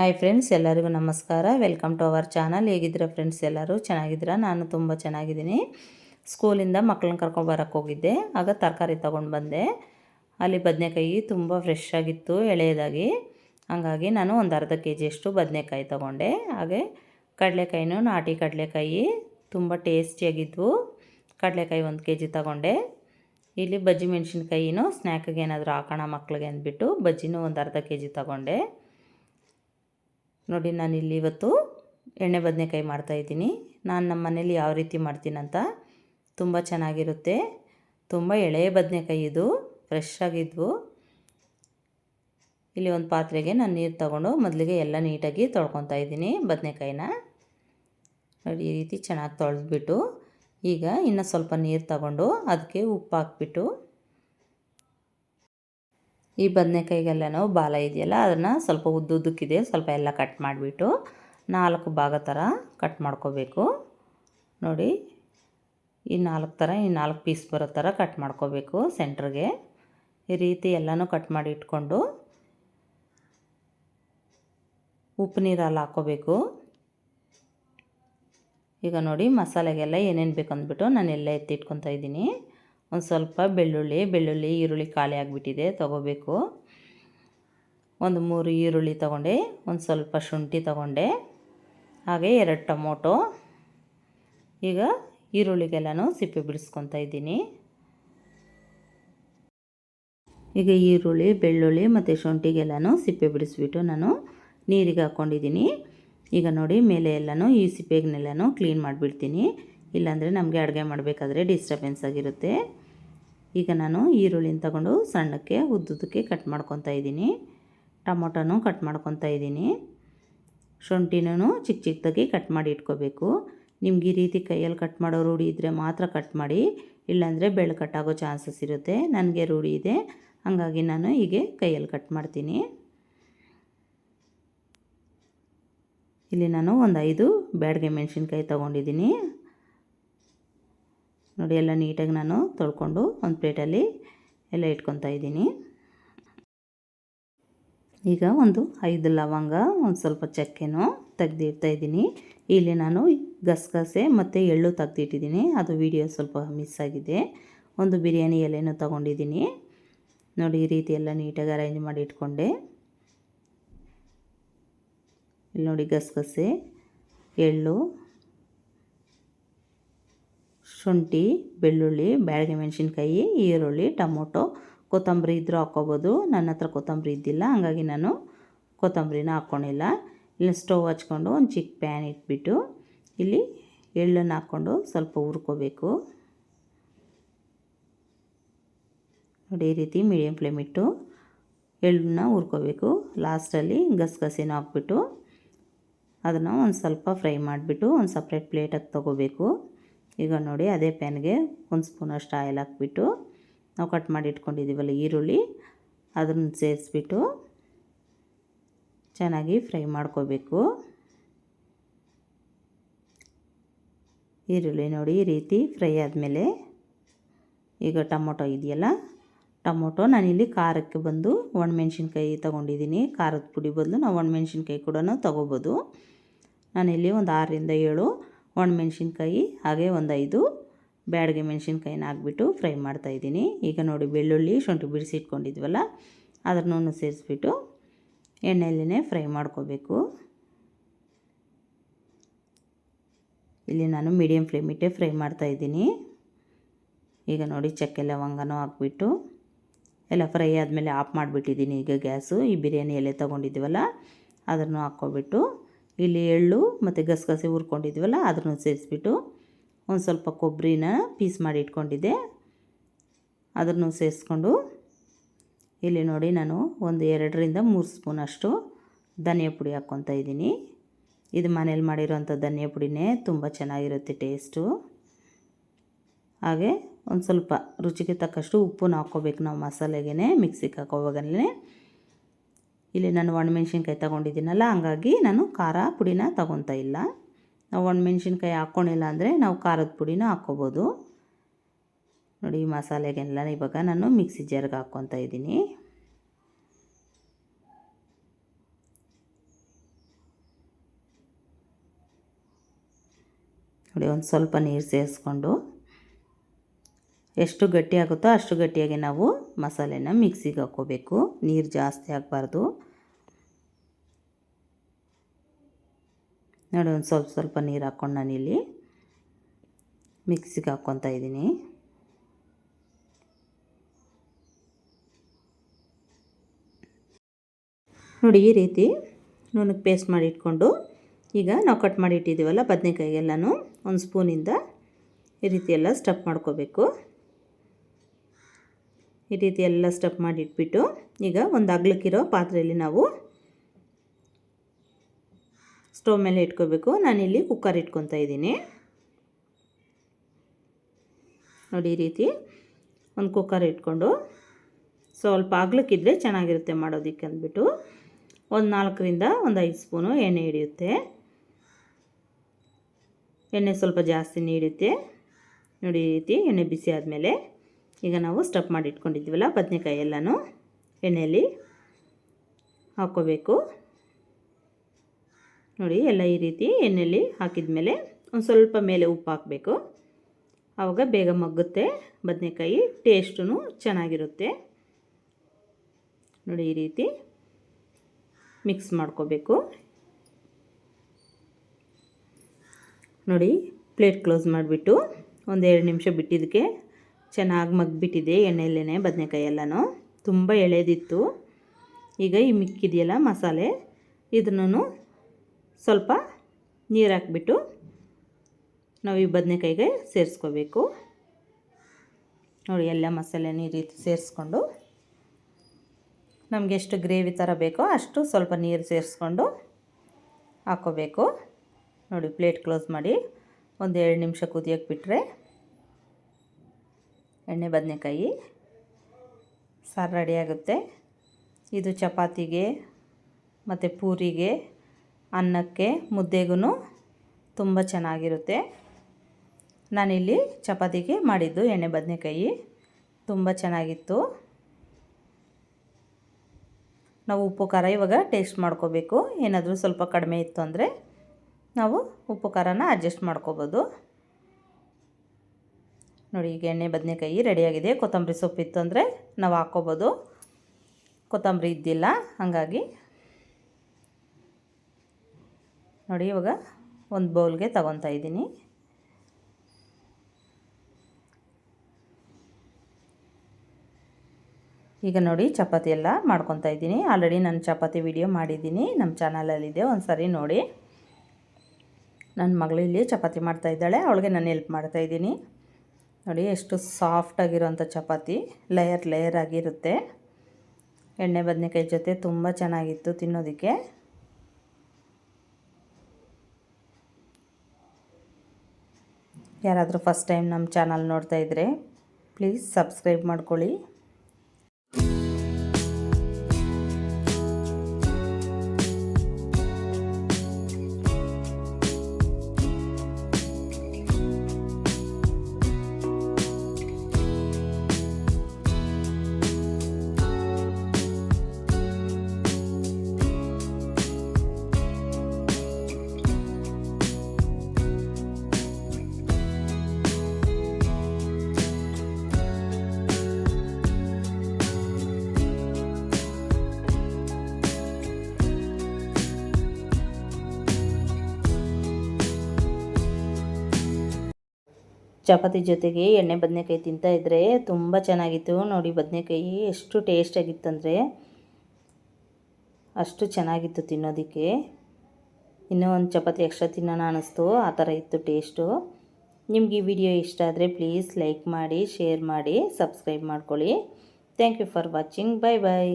Hi friends, ಎಲ್ಲರಿಗೂ ನಮಸ್ಕಾರ. Welcome to our channel. ಹೇಗಿದ್ದೀರಾ ಫ್ರೆಂಡ್ಸ್ ಎಲ್ಲರೂ? ಚೆನ್ನಾಗಿದ್ದೀರಾ? ನಾನು ತುಂಬ ಚೆನ್ನಾಗಿದ್ದೀನಿ. ಸ್ಕೂಲಿಂದ ಮಕ್ಕಳನ್ನ ಕರ್ಕೊಂಡು ಬರೋಕ್ಕೆ ಹೋಗಿದ್ದೆ. ಆಗ ತರಕಾರಿ ತೊಗೊಂಡು ಬಂದೆ. ಅಲ್ಲಿ ಬದನೆಕಾಯಿ ತುಂಬ ಫ್ರೆಶ್ ಆಗಿತ್ತು, ಎಳೆಯದಾಗಿ. ಹಾಗಾಗಿ ನಾನು ಒಂದು ಅರ್ಧ ಕೆ ಜಿಯಷ್ಟು ಬದನೆಕಾಯಿ ತೊಗೊಂಡೆ. ಹಾಗೆ ಕಡಲೆಕಾಯಿನೂ ನಾಟಿ ಕಡಲೆಕಾಯಿ, ತುಂಬ ಟೇಸ್ಟಿಯಾಗಿದ್ವು. ಕಡಲೆಕಾಯಿ ಒಂದು ಕೆ ಜಿ ತೊಗೊಂಡೆ. ಇಲ್ಲಿ ಬಜ್ಜಿ ಮೆಣಸಿನ್ಕಾಯಿನೂ ಸ್ನ್ಯಾಕಿಗೆ ಏನಾದರೂ ಹಾಕೋಣ ಮಕ್ಕಳಿಗೆ ಅಂದ್ಬಿಟ್ಟು ಬಜ್ಜಿನೂ ಒಂದು ಅರ್ಧ ಕೆ ಜಿ ತೊಗೊಂಡೆ. ನೋಡಿ, ನಾನು ಇಲ್ಲಿ ಇವತ್ತು ಎಣ್ಣೆ ಬದನೆಕಾಯಿ ಮಾಡ್ತಾಯಿದ್ದೀನಿ ನಾನು ನಮ್ಮ ಮನೇಲಿ ಯಾವ ರೀತಿ ಮಾಡ್ತೀನಂತ ತುಂಬ ಚೆನ್ನಾಗಿರುತ್ತೆ. ತುಂಬ ಎಳೆಯ ಬದನೆಕಾಯಿ ಇದು ಫ್ರೆಶ್ ಆಗಿದ್ವು. ಇಲ್ಲಿ ಒಂದು ಪಾತ್ರೆಗೆ ನಾನು ನೀರು ತಗೊಂಡು ಮೊದಲಿಗೆ ಎಲ್ಲ ನೀಟಾಗಿ ತೊಳ್ಕೊತಾ ಇದ್ದೀನಿ ಬದನೆಕಾಯಿನ. ನೋಡಿ, ಈ ರೀತಿ ಚೆನ್ನಾಗಿ ತೊಳೆದ್ಬಿಟ್ಟು ಈಗ ಇನ್ನು ಸ್ವಲ್ಪ ನೀರು ತಗೊಂಡು ಅದಕ್ಕೆ ಉಪ್ಪು ಹಾಕ್ಬಿಟ್ಟು ಈ ಬದನೆಕಾಯಿಗೆಲ್ಲನೂ ಬಾಲ ಇದೆಯಲ್ಲ, ಅದನ್ನು ಸ್ವಲ್ಪ ಉದ್ದುದ್ದಕ್ಕಿದೆ, ಸ್ವಲ್ಪ ಎಲ್ಲ ಕಟ್ ಮಾಡಿಬಿಟ್ಟು ನಾಲ್ಕು ಭಾಗ ಥರ ಕಟ್ ಮಾಡ್ಕೋಬೇಕು. ನೋಡಿ, ಈ ನಾಲ್ಕು ಥರ ಈ ನಾಲ್ಕು ಪೀಸ್ ಬರೋ ಥರ ಕಟ್ ಮಾಡ್ಕೋಬೇಕು ಸೆಂಟ್ರಿಗೆ ಈ ರೀತಿ ಎಲ್ಲನೂ ಕಟ್ ಮಾಡಿ ಇಟ್ಕೊಂಡು ಉಪ್ಪು ನೀರಲ್ಲಿ ಹಾಕ್ಕೋಬೇಕು ಈಗ ನೋಡಿ, ಮಸಾಲೆಗೆಲ್ಲ ಏನೇನು ಬೇಕಂದ್ಬಿಟ್ಟು ನಾನು ಎಲ್ಲ ಎತ್ತಿಟ್ಕೊತಾ ಇದ್ದೀನಿ. ಒಂದು ಸ್ವಲ್ಪ ಬೆಳ್ಳುಳ್ಳಿ ಬೆಳ್ಳುಳ್ಳಿ, ಈರುಳ್ಳಿ ಖಾಲಿ ಆಗಿಬಿಟ್ಟಿದೆ, ತೊಗೋಬೇಕು. ಒಂದು ಮೂರು ಈರುಳ್ಳಿ ತೊಗೊಂಡೆ, ಒಂದು ಸ್ವಲ್ಪ ಶುಂಠಿ ತೊಗೊಂಡೆ. ಹಾಗೆ ಎರಡು ಟೊಮೊಟೊ. ಈಗ ಈರುಳ್ಳಿಗೆಲ್ಲನೂ ಸಿಪ್ಪೆ ಬಿಡಿಸ್ಕೊತಾ ಇದ್ದೀನಿ. ಈಗ ಈರುಳ್ಳಿ, ಬೆಳ್ಳುಳ್ಳಿ ಮತ್ತು ಶುಂಠಿಗೆಲ್ಲನೂ ಸಿಪ್ಪೆ ಬಿಡಿಸ್ಬಿಟ್ಟು ನಾನು ನೀರಿಗೆ ಹಾಕ್ಕೊಂಡಿದ್ದೀನಿ. ಈಗ ನೋಡಿ, ಮೇಲೆ ಎಲ್ಲನೂ ಈ ಸಿಪ್ಪೆಗನ್ನೆಲ್ಲನೂ ಕ್ಲೀನ್ ಮಾಡಿಬಿಡ್ತೀನಿ. ಇಲ್ಲಾಂದರೆ ನಮಗೆ ಅಡುಗೆ ಮಾಡಬೇಕಾದ್ರೆ ಡಿಸ್ಟರ್ಬೆನ್ಸ್ ಆಗಿರುತ್ತೆ. ಈಗ ನಾನು ಈರುಳ್ಳಿನ ತಗೊಂಡು ಸಣ್ಣಕ್ಕೆ ಉದ್ದುದಕ್ಕೆ ಕಟ್ ಮಾಡ್ಕೊತಾ ಇದ್ದೀನಿ. ಟೊಮೊಟೊನೂ ಕಟ್ ಮಾಡ್ಕೊತಾ ಇದ್ದೀನಿ. ಶುಂಠಿನೂ ಚಿಕ್ಕ ಚಿಕ್ಕದಾಗಿ ಕಟ್ ಮಾಡಿ ಇಟ್ಕೋಬೇಕು. ನಿಮ್ಗೆ ಈ ರೀತಿ ಕೈಯಲ್ಲಿ ಕಟ್ ಮಾಡೋ ರೂಢಿ ಇದ್ದರೆ ಮಾತ್ರ ಕಟ್ ಮಾಡಿ, ಇಲ್ಲಾಂದರೆ ಬೆಳ್ಳು ಕಟ್ಟಾಗೋ ಚಾನ್ಸಸ್ ಇರುತ್ತೆ. ನನಗೆ ರೂಢಿ ಇದೆ. ಹಾಗಾಗಿ ನಾನು ಹೀಗೆ ಕೈಯಲ್ಲಿ ಕಟ್ ಮಾಡ್ತೀನಿ. ಇಲ್ಲಿ ನಾನು ಒಂದು ಐದು ಬ್ಯಾಡ್ಗೆ ಮೆಣಸಿನ್ಕಾಯಿ ತೊಗೊಂಡಿದ್ದೀನಿ. ನೋಡಿ ಎಲ್ಲ ನೀಟಾಗಿ ನಾನು ತೊಳ್ಕೊಂಡು ಒಂದು ಪ್ಲೇಟಲ್ಲಿ ಎಲ್ಲ ಇಟ್ಕೊತಾ ಇದ್ದೀನಿ. ಈಗ ಒಂದು ಐದು ಲವಂಗ, ಒಂದು ಸ್ವಲ್ಪ ಚಕ್ಕೆನೂ ತೆಗೆದಿಡ್ತಾ ಇದ್ದೀನಿ. ಇಲ್ಲಿ ನಾನು ಗಸಗಸೆ ಮತ್ತು ಎಳ್ಳು ತೆಗ್ದಿಟ್ಟಿದ್ದೀನಿ. ಅದು ವಿಡಿಯೋ ಸ್ವಲ್ಪ ಮಿಸ್ ಆಗಿದೆ. ಒಂದು ಬಿರಿಯಾನಿ ಎಲೆನೂ ತೊಗೊಂಡಿದ್ದೀನಿ. ನೋಡಿ ಈ ರೀತಿ ಎಲ್ಲ ನೀಟಾಗಿ ಅರೇಂಜ್ ಮಾಡಿ ಇಟ್ಕೊಂಡೆ. ಇಲ್ಲಿ ನೋಡಿ ಗಸಗಸೆ, ಎಳ್ಳು ಶುಂಠಿ, ಬೆಳ್ಳುಳ್ಳಿ, ಬ್ಯಾಳಿಗೆ ಮೆಣಸಿನ್ಕಾಯಿ, ಈರುಳ್ಳಿ, ಟೊಮೊಟೊ, ಕೊತ್ತಂಬರಿ ಇದ್ದರೂ ಹಾಕ್ಕೋಬೋದು. ನನ್ನ ಹತ್ರ ಕೊತ್ತಂಬರಿ ಇದ್ದಿಲ್ಲ, ಹಾಗಾಗಿ ನಾನು ಕೊತ್ತಂಬರಿನ ಹಾಕ್ಕೊಂಡಿಲ್ಲ. ಇಲ್ಲಿ ಸ್ಟವ್ ಹಚ್ಕೊಂಡು ಒಂದು ಚಿಕ್ಕ ಪ್ಯಾನ್ ಇಟ್ಬಿಟ್ಟು ಇಲ್ಲಿ ಎಳ್ಳನ್ನು ಹಾಕ್ಕೊಂಡು ಸ್ವಲ್ಪ ಹುರ್ಕೋಬೇಕು. ನೋಡಿ, ಈ ರೀತಿ ಮೀಡಿಯಮ್ ಫ್ಲೇಮ್ ಇಟ್ಟು ಎಳ್ಳನ್ನ ಹುರ್ಕೋಬೇಕು. ಲಾಸ್ಟಲ್ಲಿ ಗಸಗಸಿನ ಹಾಕ್ಬಿಟ್ಟು ಅದನ್ನು ಒಂದು ಸ್ವಲ್ಪ ಫ್ರೈ ಮಾಡಿಬಿಟ್ಟು ಒಂದು ಸಪ್ರೇಟ್ ಪ್ಲೇಟಾಗಿ ತೊಗೋಬೇಕು. ಈಗ ನೋಡಿ ಅದೇ ಪ್ಯಾನ್ಗೆ ಒಂದು ಸ್ಪೂನಷ್ಟು ಆಯಿಲ್ ಹಾಕ್ಬಿಟ್ಟು ನಾವು ಕಟ್ ಮಾಡಿ ಇಟ್ಕೊಂಡಿದ್ದೀವಲ್ಲ ಈರುಳ್ಳಿ, ಅದನ್ನು ಸೇರಿಸ್ಬಿಟ್ಟು ಚೆನ್ನಾಗಿ ಫ್ರೈ ಮಾಡ್ಕೋಬೇಕು. ಈರುಳ್ಳಿ ನೋಡಿ ಈ ರೀತಿ ಫ್ರೈ ಆದಮೇಲೆ ಈಗ ಟೊಮೊಟೊ ಇದೆಯಲ್ಲ, ಟೊಮೊಟೊ ನಾನಿಲ್ಲಿ ಖಾರಕ್ಕೆ ಬಂದು ಒಣಮೆಣ್ಸಿನ್ಕಾಯಿ ತೊಗೊಂಡಿದ್ದೀನಿ. ಖಾರದ ಪುಡಿ ಬದಲು ನಾವು ಒಣಮೆಣ್ಸಿನ್ಕಾಯಿ ಕೂಡ ತೊಗೋಬೋದು. ನಾನಿಲ್ಲಿ ಒಂದು ಆರರಿಂದ ಏಳು ಒಣಮೆಣ್ಸಿನ್ಕಾಯಿ ಹಾಗೆ ಒಂದು ಐದು ಬ್ಯಾಡಗೆ ಮೆಣಸಿನ್ಕಾಯಿನ ಹಾಕ್ಬಿಟ್ಟು ಫ್ರೈ ಮಾಡ್ತಾಯಿದ್ದೀನಿ ಈಗ ನೋಡಿ ಬೆಳ್ಳುಳ್ಳಿ, ಶುಂಠಿ ಬಿಡಿಸಿ ಇಟ್ಕೊಂಡಿದ್ವಲ್ಲ, ಅದನ್ನು ಸೇರಿಸ್ಬಿಟ್ಟು ಎಣ್ಣೆಯಲ್ಲೇ ಫ್ರೈ ಮಾಡ್ಕೋಬೇಕು. ಇಲ್ಲಿ ನಾನು ಮೀಡಿಯಮ್ ಫ್ಲೇಮ್ ಇಟ್ಟೆ ಫ್ರೈ ಮಾಡ್ತಾಯಿದ್ದೀನಿ ಈಗ ನೋಡಿ ಚಕ್ಕೆ ಲವಂಗನೂ ಹಾಕ್ಬಿಟ್ಟು ಎಲ್ಲ ಫ್ರೈ ಆದಮೇಲೆ ಆಫ್ ಮಾಡಿಬಿಟ್ಟಿದ್ದೀನಿ. ಈಗ ಗ್ಯಾಸು, ಈ ಬಿರಿಯಾನಿ ಎಲೆ ತೊಗೊಂಡಿದ್ದೀವಲ್ಲ, ಅದನ್ನು ಹಾಕ್ಕೊಬಿಟ್ಟು ಇಲ್ಲಿ ಎಳ್ಳು ಮತ್ತು ಗಸಗಸೆ ಹುರ್ಕೊಂಡಿದ್ವಲ್ಲ, ಅದನ್ನು ಸೇರಿಸ್ಬಿಟ್ಟು ಒಂದು ಸ್ವಲ್ಪ ಕೊಬ್ಬರಿನ ಪೀಸ್ ಮಾಡಿ ಇಟ್ಕೊಂಡಿದ್ದೆ. ಅದನ್ನು ಸೇರಿಸ್ಕೊಂಡು ಇಲ್ಲಿ ನೋಡಿ ನಾನು ಒಂದು ಎರಡರಿಂದ ಮೂರು ಸ್ಪೂನಷ್ಟು ಧನಿಯಾ ಪುಡಿ ಹಾಕ್ಕೊತಾ ಇದ್ದೀನಿ. ಇದು ಮನೇಲಿ ಮಾಡಿರೋಂಥ ಧನಿಯಾ ಪುಡಿನೇ ತುಂಬ ಚೆನ್ನಾಗಿರುತ್ತೆ ಟೇಸ್ಟು ಹಾಗೆ ಒಂದು ಸ್ವಲ್ಪ ರುಚಿಗೆ ತಕ್ಕಷ್ಟು ಉಪ್ಪನ್ನು ಹಾಕ್ಕೋಬೇಕು ನಾವು ಮಸಾಲೆಗೆ ಮಿಕ್ಸಿಗೆ ಹಾಕೋವಾಗಲೇ ಇಲ್ಲಿ ನಾನು ಒಣಮೆಣ್ಸಿನ್ಕಾಯಿ ತೊಗೊಂಡಿದ್ದೀನಲ್ಲ, ಹಂಗಾಗಿ ನಾನು ಖಾರ ಪುಡಿನ ತೊಗೊತಾ ಇಲ್ಲ. ನಾವು ಒಣಮೆಣ್ಸಿನ್ಕಾಯಿ ಹಾಕ್ಕೊಂಡಿಲ್ಲ ಅಂದರೆ ನಾವು ಖಾರದ ಪುಡಿನ ಹಾಕ್ಕೋಬೋದು. ನೋಡಿ ಮಸಾಲೆಗೆಲ್ಲ ಇವಾಗ ನಾನು ಮಿಕ್ಸಿ ಜಾರ್ಗೆ ಹಾಕ್ಕೊತಾ ಇದ್ದೀನಿ. ನೋಡಿ, ಒಂದು ಸ್ವಲ್ಪ ನೀರು ಸೇರಿಸ್ಕೊಂಡು ಎಷ್ಟು ಗಟ್ಟಿಯಾಗುತ್ತೋ ಅಷ್ಟು ಗಟ್ಟಿಯಾಗಿ ನಾವು ಮಸಾಲೆನ ಮಿಕ್ಸಿಗೆ ಹಾಕ್ಕೋಬೇಕು. ನೀರು ಜಾಸ್ತಿ ಆಗಬಾರ್ದು. ನೋಡಿ, ಒಂದು ಸ್ವಲ್ಪ ಸ್ವಲ್ಪ ನೀರು ಹಾಕ್ಕೊಂಡು ನಾನಿಲ್ಲಿ ಮಿಕ್ಸಿಗೆ ಹಾಕ್ಕೊತಾ ಇದ್ದೀನಿ. ನೋಡಿ, ಈ ರೀತಿ ನುಣ್ಣಗೆ ಪೇಸ್ಟ್ ಮಾಡಿ ಇಟ್ಕೊಂಡು, ಈಗ ನಾವು ಕಟ್ ಮಾಡಿ ಇಟ್ಟಿದ್ದೀವಲ್ಲ ಬದನೆಕಾಯಿಗೆಲ್ಲನೂ ಒಂದು ಸ್ಪೂನಿಂದ ಈ ರೀತಿ ಎಲ್ಲ ಸ್ಟಫ್ ಮಾಡ್ಕೋಬೇಕು. ಈ ರೀತಿ ಎಲ್ಲ ಸ್ಟಫ್ ಮಾಡಿ ಇಟ್ಬಿಟ್ಟು, ಈಗ ಒಂದು ಅಗ್ಲಕ್ಕಿರೋ ಪಾತ್ರೆಯಲ್ಲಿ ನಾವು ಸ್ಟವ್ ಮೇಲೆ ಇಟ್ಕೋಬೇಕು. ನಾನಿಲ್ಲಿ ಕುಕ್ಕರ್ ಇಟ್ಕೊತಾ ಇದ್ದೀನಿ. ನೋಡಿ ಈ ರೀತಿ ಒಂದು ಕುಕ್ಕರ್ ಇಟ್ಕೊಂಡು ಸ್ವಲ್ಪ ಅಗ್ಲಕ್ಕಿದ್ರೆ ಚೆನ್ನಾಗಿರುತ್ತೆ ಮಾಡೋದಕ್ಕೆ ಅಂದ್ಬಿಟ್ಟು ಒಂದು ನಾಲ್ಕರಿಂದ ಒಂದು ಐದು ಸ್ಪೂನು ಎಣ್ಣೆ ಹಿಡಿಯುತ್ತೆ. ಎಣ್ಣೆ ಸ್ವಲ್ಪ ಜಾಸ್ತಿ ಹಿಡಿಯುತ್ತೆ ನೋಡಿ ಈ ರೀತಿ ಎಣ್ಣೆ ಬಿಸಿ ಆದಮೇಲೆ ಈಗ ನಾವು ಸ್ಟಪ್ ಮಾಡಿ ಇಟ್ಕೊಂಡಿದ್ದೀವಲ್ಲ ಬದನೆಕಾಯಿ ಎಲ್ಲನೂ ಎಣ್ಣೆಯಲ್ಲಿ ಹಾಕ್ಕೋಬೇಕು. ನೋಡಿ ಎಲ್ಲ ಈ ರೀತಿ ಎಣ್ಣೆಯಲ್ಲಿ ಹಾಕಿದ ಮೇಲೆ ಒಂದು ಸ್ವಲ್ಪ ಮೇಲೆ ಉಪ್ಪು ಹಾಕಬೇಕು. ಆವಾಗ ಬೇಗ ಮಗ್ಗುತ್ತೆ, ಬದನೆಕಾಯಿ ಟೇಸ್ಟೂ ಚೆನ್ನಾಗಿರುತ್ತೆ. ನೋಡಿ ಈ ರೀತಿ ಮಿಕ್ಸ್ ಮಾಡ್ಕೋಬೇಕು. ನೋಡಿ ಪ್ಲೇಟ್ ಕ್ಲೋಸ್ ಮಾಡಿಬಿಟ್ಟು ಒಂದೆರಡು ನಿಮಿಷ ಬಿಟ್ಟಿದ್ದಕ್ಕೆ ಚೆನ್ನಾಗಿ ಮಗ್ಬಿಟ್ಟಿದೆ ಎಣ್ಣೆಯಲ್ಲೇ ಬದನೆಕಾಯಿ ಎಲ್ಲನೂ. ತುಂಬ ಎಳೆದಿತ್ತು. ಈಗ ಈ ಮಿಕ್ಕಿದೆಯಲ್ಲ ಮಸಾಲೆ ಇದನ್ನು ಸ್ವಲ್ಪ ನೀರು ಹಾಕ್ಬಿಟ್ಟು ನಾವು ಈ ಬದನೆಕಾಯಿಗೆ ಸೇರಿಸ್ಕೋಬೇಕು. ನೋಡಿ, ಎಲ್ಲ ಮಸಾಲೆನೂ ಈ ರೀತಿ ಸೇರಿಸ್ಕೊಂಡು ನಮಗೆ ಎಷ್ಟು ಗ್ರೇವಿ ಥರ ಬೇಕೋ ಅಷ್ಟು ಸ್ವಲ್ಪ ನೀರು ಸೇರಿಸ್ಕೊಂಡು ಹಾಕ್ಕೋಬೇಕು ನೋಡಿ, ಪ್ಲೇಟ್ ಕ್ಲೋಸ್ ಮಾಡಿ ಒಂದು ಎರಡು ನಿಮಿಷ ಕುದಿಯೋಕೆ ಬಿಟ್ಟರೆ ಎಣ್ಣೆ, ಬದನೆಕಾಯಿ ಸಾರು ರೆಡಿಯಾಗುತ್ತೆ ಇದು ಚಪಾತಿಗೆ ಮತ್ತು ಪೂರಿಗೆ ಅನ್ನಕ್ಕೆ ಮುದ್ದೆಗೂ ತುಂಬ ಚೆನ್ನಾಗಿರುತ್ತೆ. ನಾನಿಲ್ಲಿ ಚಪಾತಿಗೆ ಮಾಡಿದ್ದು ಎಣ್ಣೆ ಬದನೆಕಾಯಿ. ತುಂಬ ಚೆನ್ನಾಗಿತ್ತು. ನಾವು ಉಪ್ಪು ಖಾರ ಇವಾಗ ಟೇಸ್ಟ್ ಮಾಡ್ಕೋಬೇಕು. ಏನಾದರೂ ಸ್ವಲ್ಪ ಕಡಿಮೆ ಇತ್ತು ಅಂದರೆ ನಾವು ಉಪ್ಪು ಖಾರನ ಅಡ್ಜಸ್ಟ್ ಮಾಡ್ಕೋಬೋದು. ನೋಡಿ, ಈಗ ಎಣ್ಣೆ ಬದನೆಕಾಯಿ ರೆಡಿಯಾಗಿದೆ. ಕೊತ್ತಂಬರಿ ಸೊಪ್ಪಿತ್ತು ಅಂದರೆ ನಾವು ಹಾಕ್ಕೋಬೋದು. ಕೊತ್ತಂಬರಿ ಇದ್ದಿಲ್ಲ, ಹಾಗಾಗಿ ನೋಡಿ ಇವಾಗ ಒಂದು ಬೌಲ್ಗೆ ತಗೊತಾ ಇದ್ದೀನಿ. ಈಗ ನೋಡಿ ಚಪಾತಿ ಎಲ್ಲ ಮಾಡ್ಕೊತಾ ಇದ್ದೀನಿ. ಆಲ್ರೆಡಿ ನಾನು ಚಪಾತಿ ವಿಡಿಯೋ ಮಾಡಿದ್ದೀನಿ. ನಮ್ಮ ಚಾನಲಲ್ಲಿದೆ ಒಂದು ಸರಿ ನೋಡಿ. ನನ್ನ ಮಗಳು ಇಲ್ಲಿ ಚಪಾತಿ ಮಾಡ್ತಾ ಇದ್ದಾಳೆ. ಅವಳಿಗೆ ನಾನು ಹೆಲ್ಪ್ ಮಾಡ್ತಾಯಿದ್ದೀನಿ ನೋಡಿ ಎಷ್ಟು ಸಾಫ್ಟಾಗಿರೋಂಥ ಚಪಾತಿ. ಲೇಯರ್ ಲೇಯರ್ ಆಗಿರುತ್ತೆ. ಎಣ್ಣೆ, ಬದನೆಕಾಯಿ ಜೊತೆ ತುಂಬ ಚೆನ್ನಾಗಿತ್ತು ತಿನ್ನೋದಕ್ಕೆ. ಯಾರಾದರೂ ಫಸ್ಟ್ ಟೈಮ್ ನಮ್ಮ ಚಾನಲ್ ನೋಡ್ತಾ ಇದ್ದರೆ ಪ್ಲೀಸ್ ಸಬ್ಸ್ಕ್ರೈಬ್ ಮಾಡ್ಕೊಳ್ಳಿ ಚಪಾತಿ ಜೊತೆಗೆ ಎಣ್ಣೆ ಬದನೆಕಾಯಿ ತಿಂತಾಯಿದ್ರೆ ತುಂಬ ಚೆನ್ನಾಗಿತ್ತು. ನೋಡಿ ಬದನೆಕಾಯಿ ಎಷ್ಟು ಟೇಸ್ಟಾಗಿತ್ತಂದರೆ ಅಷ್ಟು ಚೆನ್ನಾಗಿತ್ತು ತಿನ್ನೋದಕ್ಕೆ. ಇನ್ನೂ ಒಂದು ಚಪಾತಿ ಎಕ್ಸ್ಟ್ರಾ ತಿನ್ನೋಣ ಅನ್ನಿಸ್ತು. ಆ ಥರ ಇತ್ತು ಟೇಸ್ಟು ನಿಮ್ಗೆ ಈ ವಿಡಿಯೋ ಇಷ್ಟ ಆದರೆ ಪ್ಲೀಸ್ ಲೈಕ್ ಮಾಡಿ ಶೇರ್ ಮಾಡಿ ಸಬ್ಸ್ಕ್ರೈಬ್ ಮಾಡ್ಕೊಳ್ಳಿ. Thank you for watching bye bye